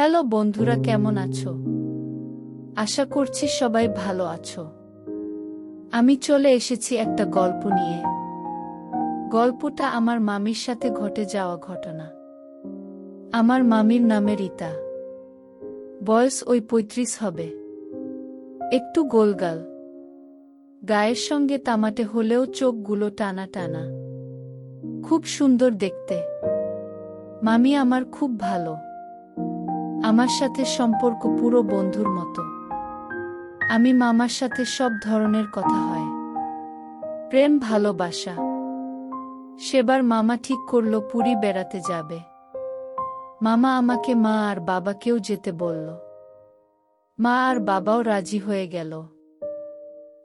Hello বন্ধুরা, কেমন আছো? আশা করছি সবাই ভালো আছো। আমি চলে এসেছি একটা গল্প নিয়ে। গল্পটা আমার মামির সাথে ঘটে যাওয়া ঘটনা। আমার মামির নামে রীতা। বয়স ওই পঁয়ত্রিশ হবে। একটু গোলগাল। গায়ের সঙ্গে তামাটে হলেও চোখগুলো টানা টানা। খুব সুন্দর দেখতে। মামি আমার খুব ভালো। আমার সাথে সম্পর্ক পুরো বন্ধুর মতো। আমি মামার সাথে সব ধরনের কথা হয়। প্রেম, ভালোবাসা। সেবার মামা ঠিক করল পুরী বেড়াতে যাবে। মামা আমাকে মা আর বাবাকেও যেতে বলল। মা আর বাবাও রাজি হয়ে গেল।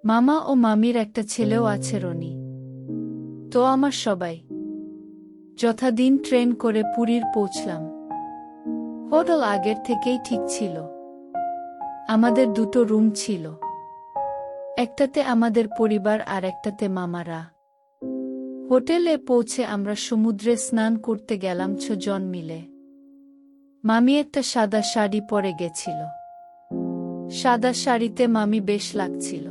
মামা ও মামির একটা ছেলেও আছে রনি। তো আমার সবাই। যথাদিন ট্রেন করে পুরীর পৌঁছলাম। হোটেল আগের থেকেই ঠিক ছিল। আমাদের দুটো রুম ছিল। একটাতে আমাদের পরিবার আর একটাতে মামারা। হোটেলে পৌঁছে আমরা সমুদ্রে স্নান করতে গেলাম জন মিলে। মামি একটা সাদা শাড়ি পরে গেছিল। সাদা শাড়িতে মামি বেশ লাগছিল।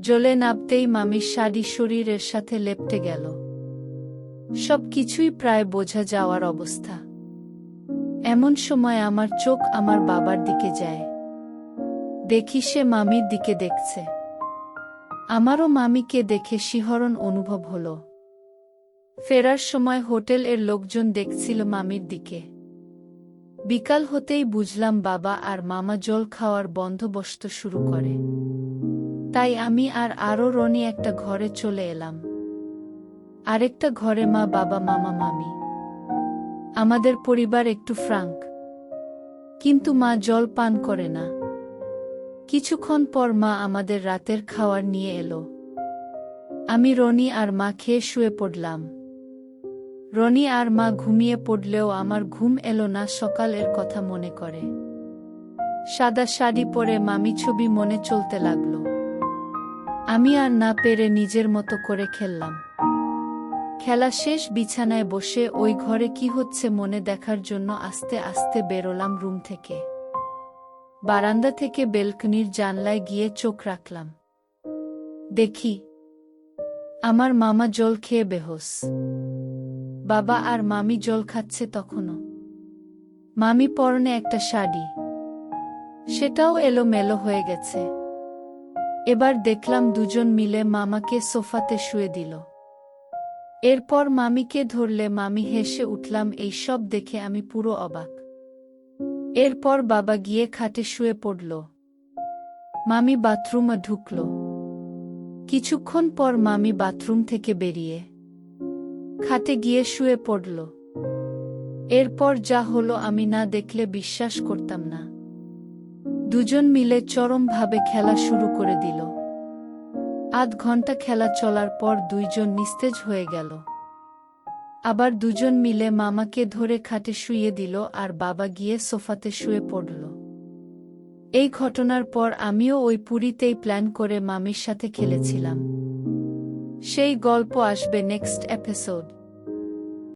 জলে নামতেই মামির শাড়ি শরীরের সাথে লেপটে গেল। সব কিছুই প্রায় বোঝা যাওয়ার অবস্থা। এমন সময় আমার চোখ আমার বাবার দিকে যায়। দেখি সে মামির দিকে দেখছে। আমারও মামিকে দেখে শিহরণ অনুভব হল। ফেরার সময় হোটেল এর লোকজন দেখছিল মামির দিকে। বিকাল হতেই বুঝলাম বাবা আর মামা জল খাওয়ার বন্দোবস্ত শুরু করে। তাই আমি আর আরও রনি একটা ঘরে চলে এলাম। আরেকটা ঘরে মা বাবা, মামা, মামি। আমাদের পরিবার একটু ফ্রাঙ্ক। কিন্তু মা জল পান করে না। কিছুক্ষণ পর মা আমাদের রাতের খাওয়ার নিয়ে এলো। আমি রনি আর মা খেয়ে শুয়ে পড়লাম। রনি আর মা ঘুমিয়ে পড়লেও আমার ঘুম এলো না সকালের কথা মনে করে। সাদা শাড়ি পরে মামি ছবি মনে চলতে লাগল। আমি আর না পেরে নিজের মতো করে খেললাম। খেলা শেষ বিছানায় বসে ওই ঘরে কি হচ্ছে মনে দেখার জন্য আস্তে আস্তে বেরোলাম রুম থেকে। বারান্দা থেকে বেলকনির জানলায় গিয়ে চোখ রাখলাম। দেখি। আমার মামা জল খেয়ে বেহোস বাবা আর মামি জল খাচ্ছে তখনও। মামি পরনে একটা শাড়ি। সেটাও এলোমেলো হয়ে গেছে। এবার দেখলাম দুজন মিলে মামাকে সোফাতে শুয়ে দিল। এরপর মামিকে ধরলে মামি হেসে উঠলাম, এই সব দেখে আমি পুরো অবাক। এরপর বাবা গিয়ে খাটে শুয়ে পড়ল। মামি বাথরুমে ঢুকল। কিছুক্ষণ পর মামি বাথরুম থেকে বেরিয়ে খাটে গিয়ে শুয়ে পড়ল। এরপর যা হলো আমি না দেখলে বিশ্বাস করতাম না। দুজন মিলে চরমভাবে খেলা শুরু করে দিল। আধ ঘণ্টা খেলা চলার পর দুইজন নিস্তেজ হয়ে গেল। আবার দুজন মিলে মামাকে ধরে খাটে শুয়ে দিল আর বাবা গিয়ে সোফাতে শুয়ে পড়ল। এই ঘটনার পর আমিও ওই পুরীতেই প্ল্যান করে মামির সাথে খেলেছিলাম। সেই গল্প আসবে নেক্সট এপিসোড।